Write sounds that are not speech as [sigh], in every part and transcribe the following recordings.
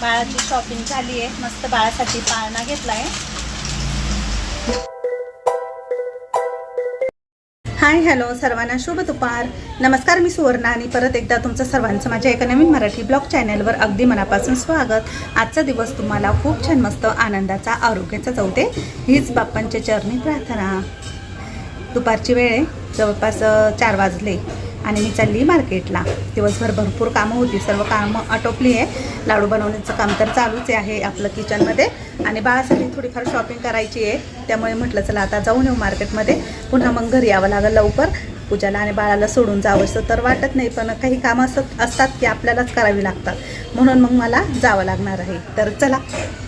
बाळाची शॉपिंग झाली आहे. मस्त बाळासाठी पाळणा घेतलाय हाय हॅलो सर्वांना शुभ दुपार. नमस्कार मी सुवर्णा आणि परत एकदा तुमचं सर्वांचं माझ्या एका नवीन मराठी ब्लॉग चॅनलवर अगदी मनापासून स्वागत. आजचा दिवस तुम्हाला खूप छान मस्त आनंदाचा आरोग्याचा जाऊ दे. हीच बाप्पांच्या चरणी प्रार्थना. दुपारची वेळ आहे. जवळपास चार वाजले. आणि मी चालली मार्केटला. दिवसभर भरपूर कामं होती. सर्व कामं आटोपली आहे. लाडू बनवण्याचं काम तर चालूच आहे आपलं किचनमध्ये. आणि बाळासाठी थोडीफार शॉपिंग करायची आहे. त्यामुळे म्हटलं चला आता जाऊन येऊ मार्केटमध्ये. पुन्हा मग घरी यावं लागेल लवकर. पूजाला आणि बाळाला सोडून जावंसं तर वाटत नाही पण काही कामं असत असतात की आपल्यालाच करावी लागतात. म्हणून मग मला जावं लागणार आहे. तर चला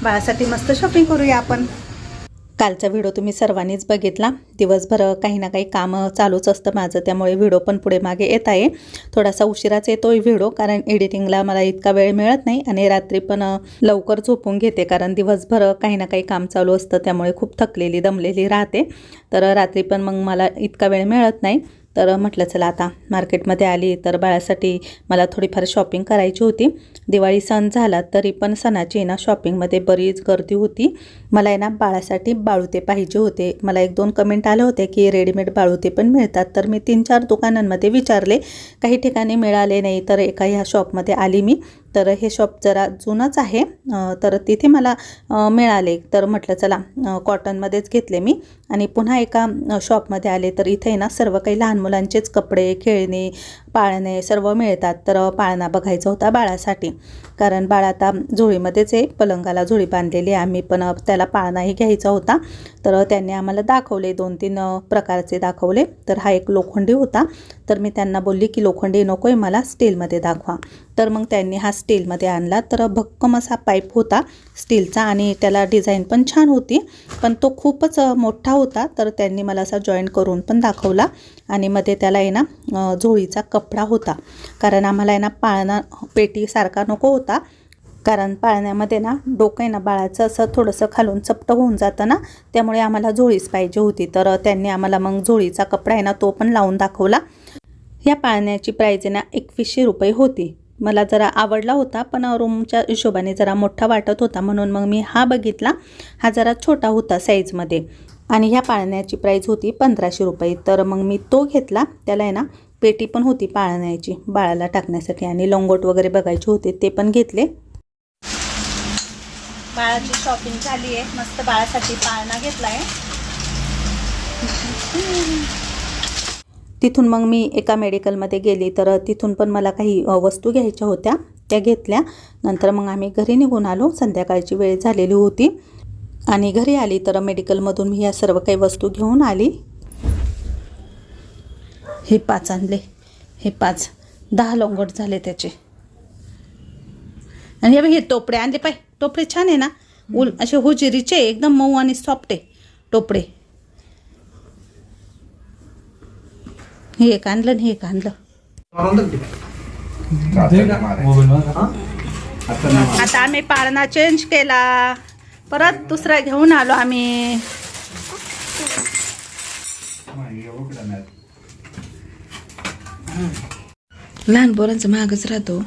बाळासाठी मस्त शॉपिंग करूया आपण. कालचा व्हिडिओ तुम्ही सर्वांनीच बघितला. दिवसभर काही ना काही कामं चालूच असतं माझं त्यामुळे व्हिडिओ पण पुढे मागे येत आहे. थोडासा उशिराच येतोय व्हिडिओ कारण एडिटिंगला मला इतका वेळ मिळत नाही आणि रात्री पण लवकर झोपून घेते कारण दिवसभर काही ना काही काम चालू असतं त्यामुळे खूप थकलेली दमलेली राहते. तर रात्री पण मग मला इतका वेळ मिळत नाही. तर म्हटलं चला आता मार्केटमध्ये आली तर बाळासाठी मला थोडीफार शॉपिंग करायची होती. दिवाळी सण झाला तरी पण सणाची आहे ना शॉपिंगमध्ये बरीच गर्दी होती. मला आहे ना बाळासाठी बाळूते पाहिजे होते. मला एक दोन कमेंट आले होते की रेडीमेड बाळूते पण मिळतात. तर मी तीन चार दुकानांमध्ये विचारले. काही ठिकाणी मिळाले नाही तर एका ह्या शॉपमध्ये आली मी. तर हे शॉप जरा जुनंच आहे. तर तिथे मला मिळाले. तर म्हटलं चला कॉटनमध्येच घेतले मी. आणि पुन्हा एका शॉपमध्ये आले. तर इथे आहे ना सर्व काही लहान मुलांचेच कपडे खेळणे पाळणे सर्व मिळतात. तर पाळणा बघायचा होता बाळासाठी. कारण बाळ आता झोळीमध्येच आहे. पलंगाला झोळी बांधलेली आहे आम्ही. पण त्याला पाळणाही घ्यायचा होता. तर त्यांनी आम्हाला दाखवले. दोन तीन प्रकारचे दाखवले. तर हा एक लोखंडी होता. तर मी त्यांना बोलली की लोखंडी नको आहे मला. स्टीलमध्ये दाखवा. तर मग त्यांनी हा स्टीलमध्ये आणला. तर भक्कम असा पाईप होता स्टीलचा आणि त्याला डिझाईन पण छान होती. पण तो खूपच मोठा होता. तर त्यांनी मला असा जॉईन करून पण दाखवला. आणि मध्ये त्याला आहे ना झोळीचा कपडा होता. कारण आम्हाला आहे ना पाळणा पेटीसारखा नको होता. कारण पाळण्यामध्ये ना डोकं आहे ना बाळाचं असं थोडंसं खालून चपटं होऊन जातं ना. त्यामुळे आम्हाला झोळीच पाहिजे होती. तर त्यांनी आम्हाला मग झोळीचा कपडा आहे ना तो पण लावून दाखवला. या पाळण्याची प्राईज आहे ना एकवीसशे रुपये होती. मला जरा आवडला होता पण रूमच्या हिशोबाने जरा मोठा वाटत होता म्हणून मग मी हा बघितला. हा जरा छोटा होता साईजमध्ये आणि ह्या पाळण्याची प्राईज होती पंधराशे रुपये. तर मग मी तो घेतला. त्याला आहे ना पेटी पण होती पाळण्याची बाळाला टाकण्यासाठी. आणि लंगोट वगैरे बघायचे होते ते पण घेतले. बाळाची शॉपिंग झाली आहे मस्त बाळासाठी पाळणा घेतला आहे तिथून मग मी एका मेडिकलमध्ये गेली. तर तिथून पण मला काही वस्तू घ्यायच्या होत्या. त्या घेतल्या. नंतर मग आम्ही घरी निघून आलो. संध्याकाळची वेळ झालेली होती. आणि घरी आली तर मेडिकलमधून मी या सर्व काही वस्तू घेऊन आली. हे पाच आणले. हे पाच. दहा लोंगट झाले त्याचे. आणि हे हे टोपडे आणले पाय. टोपडे छान आहे ना. उल असे हुजिरीचे एकदम मऊ आणि सॉफ्ट आहे टोपडे. हे एक आणलं आणि हे एक आणलं. आता आम्ही पाळणा चेंज केला. परत दुसरा घेऊन आलो आम्ही. लहान पोरांचं महागच राहतो.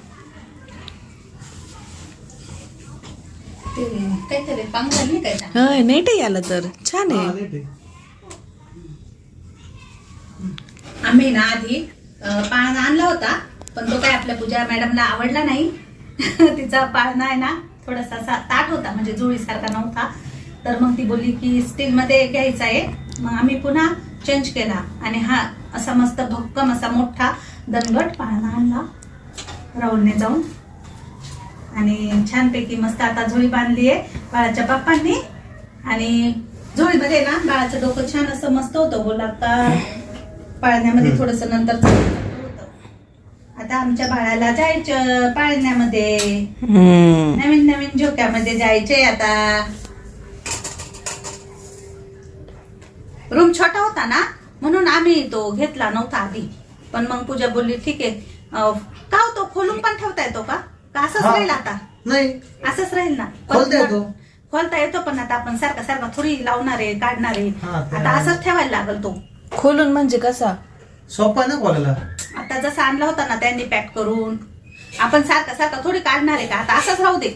नाही काय होय नाही ते आलं तर. छान आहे. आम्ही ना आधी पाळणा आणला होता पण तो काय आपल्या पूजा मॅडमला आवडला नाही. [laughs] तिचा पाळणा आहे ना थोडासा असा ताट होता म्हणजे जुळीसारखा नव्हता. तर मग ती बोलली की स्टीलमध्ये घ्यायचा आहे. मग आम्ही पुन्हा चेंज केला. आणि हा असा मस्त भक्कम असा मोठा दणगट पाळणा आणला. राहुलने जाऊन. आणि छानपैकी मस्त आता झोळी बांधली आहे बाळाच्या बाप्पांनी आणि झोळीमध्ये ना बाळाचं डोकं छान असं मस्त होतं. गोलाकार पाळण्यामध्ये थोडस नंतर होतं. आता आमच्या बाळाला जायचं पाळण्यामध्ये. नवीन नवीन झोक्यामध्ये जायचे आता. रूम छोटा होता ना म्हणून आम्ही तो घेतला नव्हता आधी. पण मग पूजा बोलली ठीक आहे. का हो तो खोलून पण ठेवता येतो का? का असंच. राहील आता? नाही. असंच राहील ना? खोलता येतो. खोलता येतो. पण आता आपण सारखा सारखा थोडी लावणार आहे काढणार आहे. हा, ते आता. असंच ठेवायला लागल तो. खोलून म्हणजे कसा? सोपा ना बोलायला आता जसा आणला होता ना त्यांनी पॅक करून आपण सारखा सारखा थोडी काढणार आहे का? आता असंच राहू दे.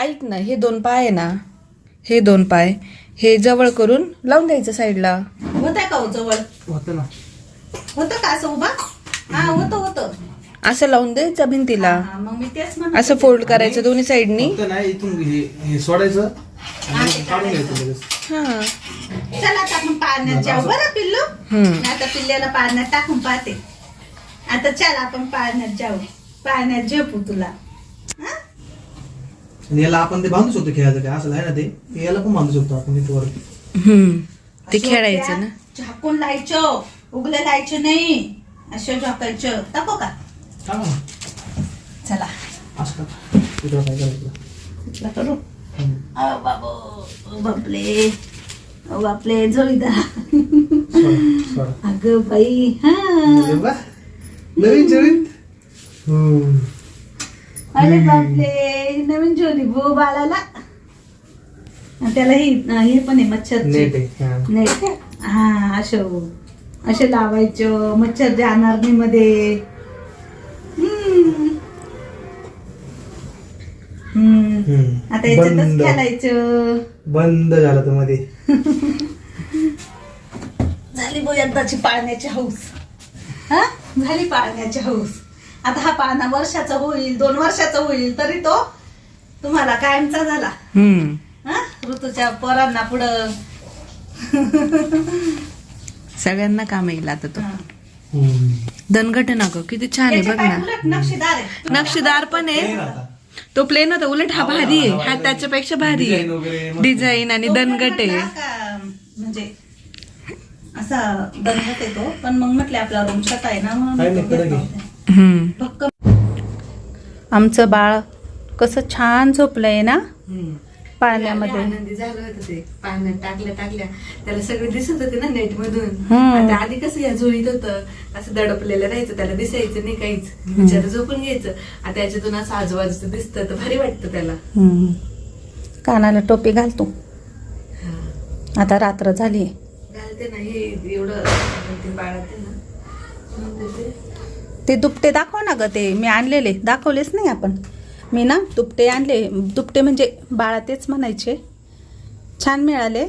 ऐक ना हे दोन पाय आहे ना हे दोन पाय हे जवळ करून लावून द्यायचं साईडला. होतंय का हो जवळ? होतं ना. होतं का असं उभा? हा होतं होतं. असं लावून द्यायचं भिंतीला. हा, मग मी तेच म्हणत. असं फोल्ड करायचं दोन्ही साईडनी. इथून हे हे सोडायचं. हा चला आता आपण पाण्यात जाऊ. बरं पिल्लू? हम्म. आता पिल्ल्याला पाण्यात टाकून पाहते. आता चल आपण पाण्यात जाऊ. पाण्यात झोपू तुला. हा? आणि याला आपण ते बांधू शकतो खेळायचं काय असं आहे ना ते? याला पण बांधू शकतो आपण इथे हम्म. ते असं खेळायचं ना. त्या झाकून लायचं. उगले लायचं नाही. असं झाकायचं टाको का? हा. चला. असं का? इकडं काय करायचं? इथला करू. बापले बापले सोडा. अगं बाई हा. नवीन हम्म. अरे बापले नवीन जोडी भो बाळाला त्याला हे हे पण आहे मच्छर नेट हा. हा असं असे लावायचं मच्छर जाणार नाही मध्ये आता याच्यातच बंद. खेळायचं. बंद झालं तर मध्ये. [laughs] झाली बो यंदाची पाळण्याची हौस. हा? झाली पाळण्याची हौस. आता हा पाळणा वर्षाचा होईल दोन वर्षाचा होईल तरी तो तुम्हाला कायमचा झाला. हम्म. हा? ऋतूच्या पोरांना पुढं. सगळ्यांना काम येईल आता तो. हा. हम्म. दणगट ना ग किती छान आहे बघ ना. उलट नक्षीदार आहे. नक्षीदार पण आहे. आता. तो प्लेन होता उलट हा भारी आहे. हा त्याच्यापेक्षा भारी आहे. डिझाईन आणि दणगट आहे. म्हणजे असा दणगट येतो पण मग म्हटले आपला रूम छोटा आहे ना म्हणून भक्कम आमचं बाळ कसं छान झोपलंय ना? हम्म. पाळण्यामध्ये. आनंदी झालं होतं ते. पाण्यात टाकल्या टाकल्या. त्याला सगळे दिसत होते ना नेट मधून. आता आधी कसं या झोळीत होतं असं दडपलेलं राहायचं त्याला दिसायचं नाही काहीच. बिचारा झोपून घ्यायचं. आता याच्यातून असं आजूबाजूचं दिसतं तर भारी वाटतं त्याला. कानाला टोपी घालतो आता रात्र झाली घालते ना हे एवढं बाळाते ना. ते दुपटे दाखव ना ग ते. मी आणलेले. दाखवलेच नाही आपण. मी ना दुपटे आणले. दुपटे म्हणजे बाळा तेच म्हणायचे. छान मिळाले.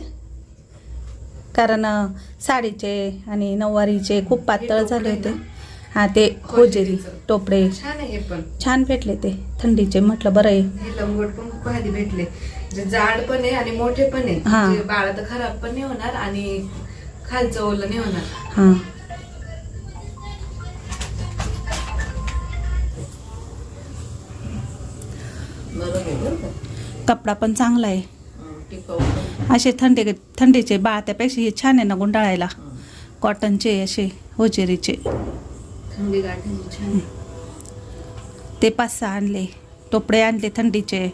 कारण साडीचे आणि नऊवारीचे खूप पातळ झाले होते. हा ते होजेरी टोपडे छान भेटले ते. थंडीचे म्हटलं बरं आहे. लंगोट पण खूप भारी भेटले. जे जाड पण आहे आणि मोठे पण आहे. हा. बाळा तर खराब पण नाही होणार आणि खालचं ओलं नाही होणार. हां. कपडा पण चांगला आहे. असे थंडी थंडीचे बाळ त्यापेक्षा हे छान आहे ना गुंडाळायला. कॉटनचे असे होजेरीचे. ते पाच सहा आणले टोपडे आणले थंडीचे.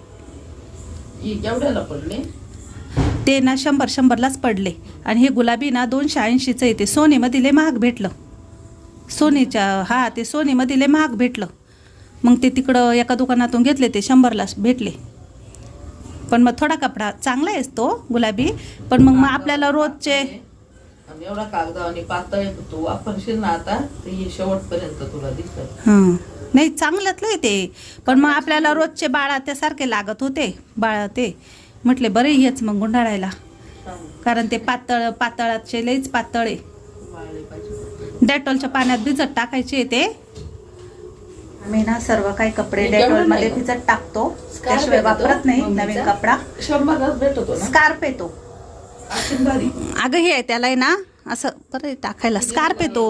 ते ना शंभर शंभरलाच पडले. आणि हे गुलाबी ना दोनशे ऐंशीचं आहे ते सोनीमध्ये लय महाग भेटलं. सोनीच्या हा ते सोनीमध्ये लय महाग भेटलं. मग ते तिकडं एका दुकानातून घेतले ते शंभरला भेटले. पण मग थोडा कपडा चांगला आहेस तो गुलाबी. पण मग मग आपल्याला रोजचे एवढा कागद आणि पातळ तू वापरशील ना आता तर हे शेवटपर्यंत तुला दिसत हां. नाही चांगल्यातलं आहे ते. पण मग आपल्याला रोजचे बाळा ते सारखे लागत होते बाळा ते. म्हटले बरे हेच मग गुंडाळायला. कारण ते पातळ पातळाचे लईच पातळ आहे. डेटॉलच्या पाण्यात भिजत टाकायचे ते. आम्ही ना सर्व काही कपडे केवढं डेटॉलमध्ये नाही. भिजत टाकतो. त्याशिवाय? वापरत नाही? नवीन कपडा. स्कार्प येतो. अगं हे त्याला आहे ना असं बरं टाकायला. स्कार्प येतो.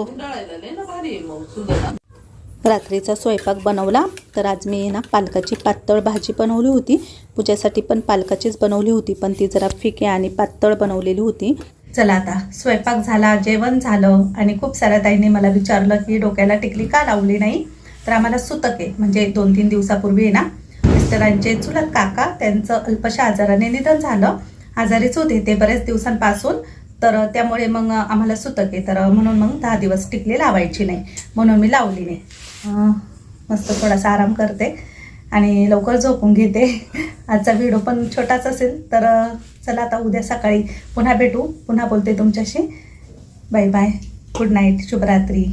रात्रीचा स्वयंपाक बनवला. तर आज मी ना पालकाची पातळ भाजी बनवली होती. पूजेसाठी पण पालकाचीच बनवली होती पण ती जरा फिके आणि पातळ बनवलेली होती. चला आता स्वयंपाक झाला जेवण झालं. आणि खूप साऱ्या ताईंनी मला विचारलं की डोक्याला टिकली का लावली नाही? तर आम्हाला सुतके म्हणजे दोन तीन दिवसापूर्वी आहे ना मिस्टरांचे चुलत काका त्यांचं अल्पशा आजाराने निधन झालं. आजारीच होते ते बरेच दिवसांपासून तर त्यामुळे मग आम्हाला सुतके तर म्हणून मग दहा दिवस टिकले लावायची नाही म्हणून मी लावली नाही. मस्त थोडासा आराम करते आणि लवकर झोपून घेते. आजचा व्हिडिओ पण छोटाच असेल तर चला आता उद्या सकाळी पुन्हा भेटू पुन्हा बोलते तुमच्याशी. Bye bye. Good night. शुभरात्री.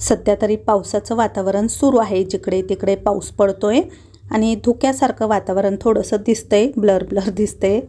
सध्या तरी पावसाचं वातावरण सुरू आहे. जिकडे तिकडे पाऊस पडतोय आणि धुक्यासारखं वातावरण थोडंसं दिसतंय ब्लर ब्लर दिसतंय.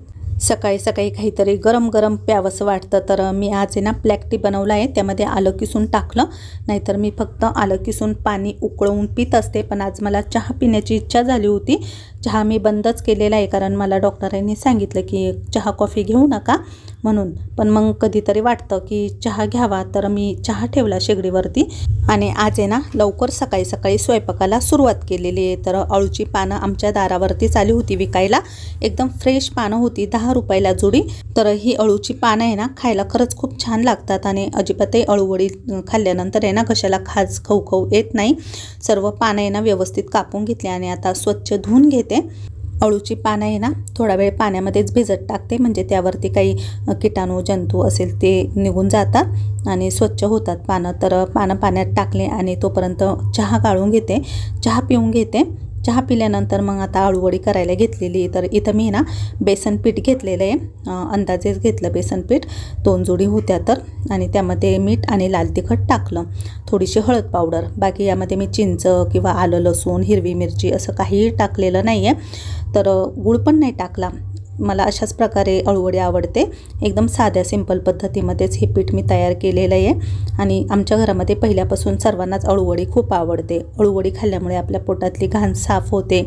सकाळी सकाळी काहीतरी गरम गरम प्यावंसं वाटतं. तर मी आज आहे ना ब्लॅक टी बनवला आहे. त्यामध्ये आलं किसून टाकलं. नाहीतर मी फक्त आलं किसून पाणी उकळवून पित असते. पण आज मला चहा पिण्याची इच्छा झाली होती. चहा मी बंदच केलेला आहे. कारण मला डॉक्टरांनी सांगितलं की चहा कॉफी घेऊ नका. म्हणून. पण मग कधीतरी वाटतं की चहा घ्यावा तर मी चहा ठेवला शेगडीवरती. आणि आज आहे ना लवकर सकाळी सकाळी स्वयंपाकाला सुरुवात केलेली आहे. तर अळूची पानं आमच्या दारावरतीच आली होती विकायला. एकदम फ्रेश पानं होती दहा रुपयाला जोडी. तर ही अळूची पानं आहे ना खायला खरंच खूप छान लागतात. आणि अजिबातही अळूवडी खाल्ल्यानंतर आहे ना कशाला खाज खाऊ येत नाही. सर्व पानं आहे ना व्यवस्थित कापून घेतली आणि आता स्वच्छ धुवून घेते. अळूची पानं आहे ना थोडा वेळ पाण्यामध्येच भिजत टाकते. म्हणजे त्यावरती काही किटाणू जंतू असेल ते निघून जातात आणि स्वच्छ होतात पानं. तर पानं पाण्यात टाकले आणि तोपर्यंत चहा गाळून घेते. चहा पिऊन घेते. चहा पिल्यानंतर मग आता अळूवडी करायला घेतलेली तर इथं मी ना बेसन पीठ घेतलेलं आहे. अंदाजेच घेतलं बेसन पीठ. दोन जोडी होत्या तर. आणि त्यामध्ये मीठ आणि लाल तिखट टाकलं. थोडीशी हळद पावडर. बाकी यामध्ये मी चिंच किंवा आलं लसूण हिरवी मिरची असं काहीही टाकलेलं नाही आहे तर गूळ पण नाही टाकला. मला अशाच प्रकारे अळूवडी आवडते. एकदम साध्या सिंपल पद्धतीमध्येच हे पीठ मी तयार केलेलं आहे. आणि आमच्या घरामध्ये पहिल्यापासून सर्वांनाच अळूवडी खूप आवडते. अळूवडी खाल्ल्यामुळे आपल्या पोटातली घाण साफ होते.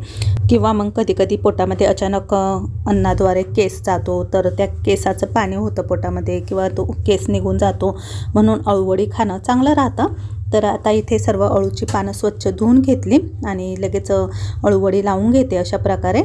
किंवा मग कधी कधी पोटामध्ये अचानक अन्नाद्वारे केस जातो तर त्या केसाचं पाणी होतं पोटामध्ये किंवा तो केस निघून जातो. म्हणून अळूवडी खाणं चांगलं राहतं. तर आता इथे सर्व अळूची पानं स्वच्छ धुवून घेतली आणि लगेच अळूवडी लावून घेते अशा प्रकारे.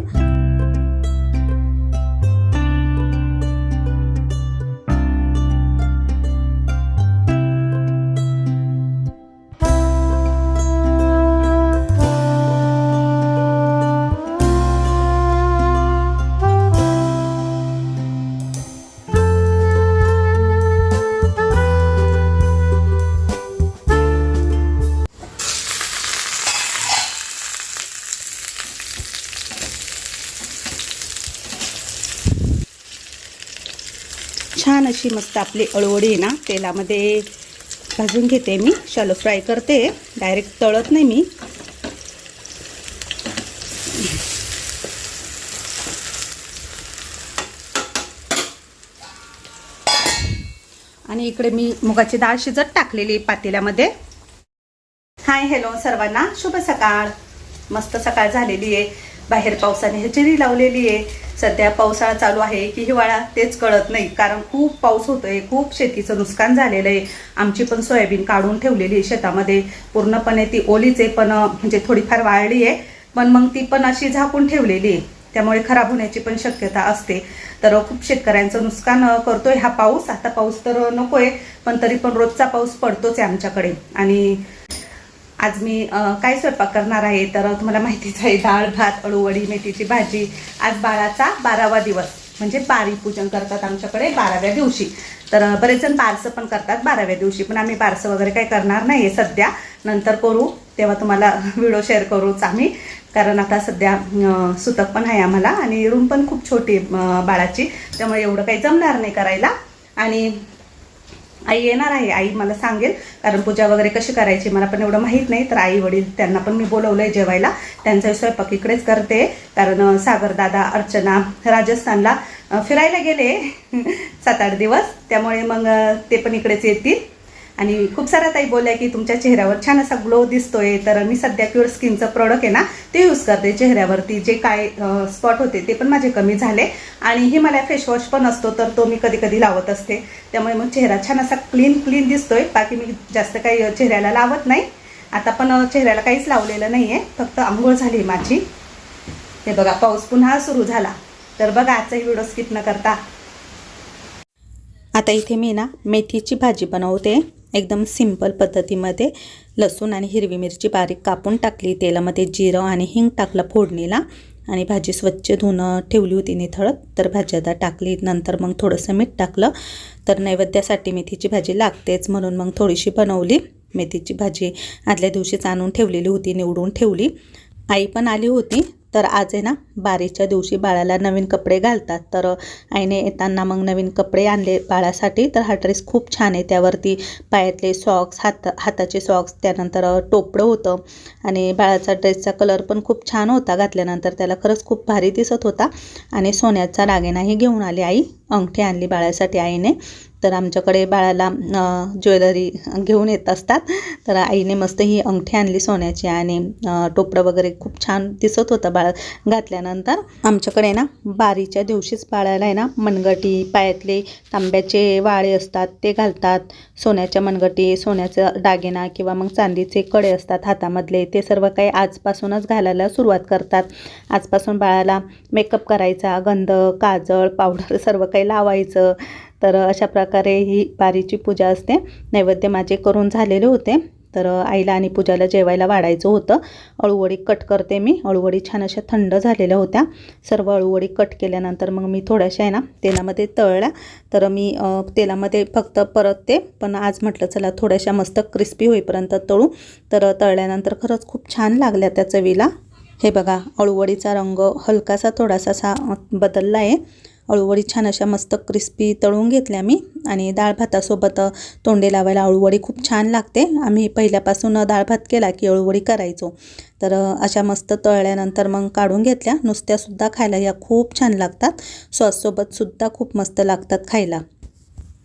अशी मस्त आपली अळवडी आहे ना तेलामध्ये भाजून घेते मी. शॅलो फ्राय करते. डायरेक्ट तळत नाही मी. आणि इकडे मी मुगाची डाळ शिजत टाकलेली आहे पातेल्यामध्ये. हाय हॅलो सर्वांना. शुभ सकाळ. मस्त सकाळ झालेली आहे. बाहेर पावसाने हजेरी लावलेली आहे. सध्या पावसाळा चालू आहे. की हिवाळा तेच कळत नाही. कारण खूप पाऊस होतोय. खूप शेतीचं नुकसान झालेलं आहे. आमची पण सोयाबीन काढून ठेवलेली आहे शेतामध्ये. पूर्णपणे ती ओलीच आहे पण म्हणजे थोडीफार वाळली आहे. पण मग ती पण अशी झाकून ठेवलेली आहे. त्यामुळे खराब होण्याची पण शक्यता असते. तर खूप शेतकऱ्यांचं नुकसान करतोय हा पाऊस. आता पाऊस तर नकोय पण तरी पण रोजचा पाऊस पडतोच आहे आमच्याकडे. आणि आज मी काय स्वयंपाक करणार आहे तर तुम्हाला माहितीच आहे डाळ भात अळूवडी मेथीची भाजी. आज बाळाचा बारावा दिवस म्हणजे बारी पूजन करतात आमच्याकडे बाराव्या दिवशी. तर बरेच जण बारसं पण करतात बाराव्या दिवशी पण आम्ही बारसं वगैरे काही करणार नाही आहे सध्या. नंतर करू तेव्हा तुम्हाला व्हिडिओ शेअर करूच आम्ही. कारण आता सध्या सुतक पण आहे आम्हाला आणि रूम पण खूप छोटी आहे, बाळाची. त्यामुळे एवढं काही जमणार नाही करायला. आणि आई येणार आहे. आई मला सांगेल कारण पूजा वगैरे कशी करायची मला पण एवढं माहीत नाही. तर आई वडील त्यांना पण मी बोलवलंय जेवायला. त्यांचा स्वयंपाक इकडेच करते. कारण सागर दादा अर्चना राजस्थानला फिरायला गेले. [laughs] सात आठ दिवस. त्यामुळे मग ते पण इकडेच येतील. आणि खूप साऱ्या ताई बोलल्या की तुमच्या चेहऱ्यावर छान असा ग्लो दिसतोय तर मी सध्या प्युअर स्किनचं प्रोडक्ट आहे ना ते यूज करते चेहऱ्यावरती. जे काय स्पॉट होते ते पण माझे कमी झाले. आणि हिमालया फेसवॉश पण असतो तर तो मी कधी कधी लावत असते. त्यामुळे मग चेहरा छान असा क्लीन क्लीन दिसतोय. बाकी मी जास्त काही चेहऱ्याला लावत नाही. आता पण चेहऱ्याला काहीच लावलेलं नाही आहे फक्त आंघोळ झाली माझी. हे बघा पाऊस पुन्हा सुरू झाला. तर बघा आजचाही व्हिडिओ स्किप न करता. आता इथे मी ना मेथीची भाजी बनवते. एकदम सिंपल पद्धतीमध्ये लसूण आणि हिरवी मिरची बारीक कापून टाकली. तेलामध्ये जिरं आणि हिंग टाकलं फोडणीला. आणि भाजी स्वच्छ धुणं ठेवली होती निथळत. तर भाजी आता टाकली. नंतर मग थोडंसं मीठ टाकलं. तर नैवेद्यासाठी मेथीची भाजी लागतेच. म्हणून मग थोडीशी बनवली. मेथीची भाजी आदल्या दिवशीच आणून ठेवलेली होती. निवडून ठेवली. आई पण आली होती. तर आज आहे ना बारीच्या दिवशी बाळाला नवीन कपडे घालतात. तर आईने येताना मग नवीन कपडे आणले बाळासाठी. तर हा ड्रेस खूप छान आहे. त्यावरती पायातले सॉक्स हात हाताचे सॉक्स त्यानंतर टोपडं होतं. आणि बाळाचा ड्रेसचा कलर पण खूप छान होता घातल्यानंतर. त्याला खरंच खूप भारी दिसत होता. आणि सोन्याचा दागिनाही घेऊन आली आई. अंगठी आणली बाळासाठी आईने. तर आमच्याकडे बाळाला ज्वेलरी घेऊन येत असतात. तर आईने मस्त ही अंगठी आणली सोन्याची आणि टोपडं वगैरे खूप छान दिसत होतं बाळ घातल्यानंतर. आमच्याकडे ना बारीच्या दिवशीच बाळाला आहे ना मनगटी पायातले तांब्याचे वाळे असतात ते घालतात. सोन्याच्या मनगटी सोन्याचा दागिना किंवा मग चांदीचे कडे असतात हातामधले ते सर्व काही आजपासूनच घालायला सुरुवात करतात. आजपासून बाळाला मेकअप करायचा गंध काजळ पावडर [laughs] सर्व काही लावायचं. तर अशा प्रकारे ही बारीची पूजा असते. नैवेद्य माझे करून झालेले होते. तर आईला आणि पूजाला जेवायला वाढायचं होतं. अळूवडी कट करते मी. अळूवडी छान अशा थंड झालेल्या होत्या. सर्व अळूवडी कट केल्यानंतर मग मी थोड्याशा आहे ना तेलामध्ये तळल्या. तर मी तेलामध्ये फक्त परतते पण आज म्हटलं चला थोड्याशा मस्त क्रिस्पी होईपर्यंत तळू. तर तळल्यानंतर खरंच खूप छान लागल्या त्या चवीला. हे बघा अळूवडीचा रंग हलकासा थोडासा असा बदलला आहे. अळूवडी छान अशा मस्त क्रिस्पी तळून घेतल्या मी. आणि डाळ भातासोबत तोंडे लावायला अळूवडी खूप छान लागते. आम्ही पहिल्यापासून डाळ भात केला की अळूवडी करायचो. तर अशा मस्त तळल्यानंतर मग काढून घेतल्या. नुसत्यासुद्धा खायला या खूप छान लागतात. सॉससोबतसुद्धा खूप मस्त लागतात खायला.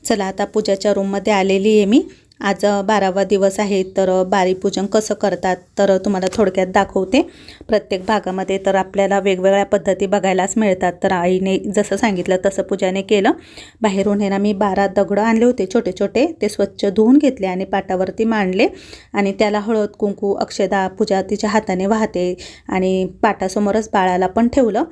चला आता पूजाच्या रूममध्ये आलेली आहे मी. आज बारावा दिवस आहे तर बारी पूजन कसं करतात तर तुम्हाला थोडक्यात दाखवते. प्रत्येक भागामध्ये तर आपल्याला वेगवेगळ्या पद्धती बघायलाच मिळतात. तर आईने जसं सांगितलं तसं पूजाने केलं. बाहेरून हे ना मी बारा दगडं आणले होते छोटे छोटे. ते स्वच्छ धुवून घेतले आणि पाटावरती मांडले. आणि त्याला हळद कुंकू अक्षदा पूजा तिच्या हाताने वाहते. आणि पाटासमोरच बाळाला पण ठेवलं.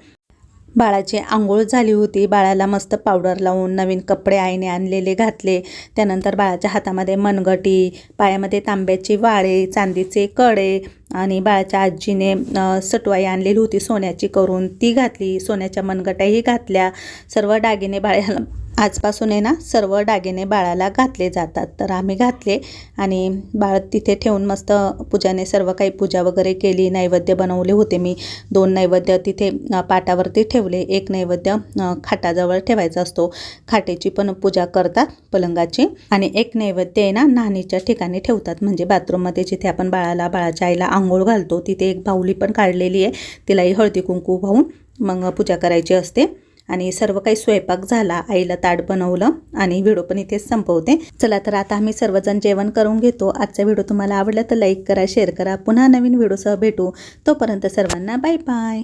बाळाची आंघोळ झाली होती. बाळाला मस्त पावडर लावून नवीन कपडे आईने आणलेले घातले. त्यानंतर बाळाच्या हातामध्ये मनगटी पायामध्ये तांब्याचे वाळे चांदीचे कडे आणि बाळाच्या आजीने सटवाई आणलेली होती सोन्याची करून ती घातली. सोन्याच्या मनगट्याही घातल्या. सर्व दागिने बाळाला आजपासून आहे ना सर्व दागिने बाळाला घातले जातात. तर आम्ही घातले आणि बाळ तिथे ठेवून मस्त पूजाने सर्व काही पूजा वगैरे केली. नैवेद्य बनवले होते मी. दोन नैवेद्य तिथे पाटावरती ठेवले. एक नैवेद्य खाटाजवळ ठेवायचा असतो. खाटेची पण पूजा करतात पलंगाची. आणि एक नैवेद्य आहे ना नाणीच्या ठिकाणी ठेवतात. म्हणजे बाथरूममध्ये जिथे आपण बाळाला बाळाच्या आईला आंघोळ घालतो तिथे एक बाहुली पण काढलेली आहे. तिलाही हळदी कुंकू वाहून मग पूजा करायची असते. आणि सर्व काही स्वयंपाक झाला आईला ताट बनवलं आणि व्हिडिओ पण इथेच संपवते. चला तर आता आम्ही सर्वजण जेवण करून घेतो. आजचा व्हिडिओ तुम्हाला आवडला तर लाईक करा शेअर करा. पुन्हा नवीन व्हिडिओसह भेटू. तोपर्यंत सर्वांना बाय बाय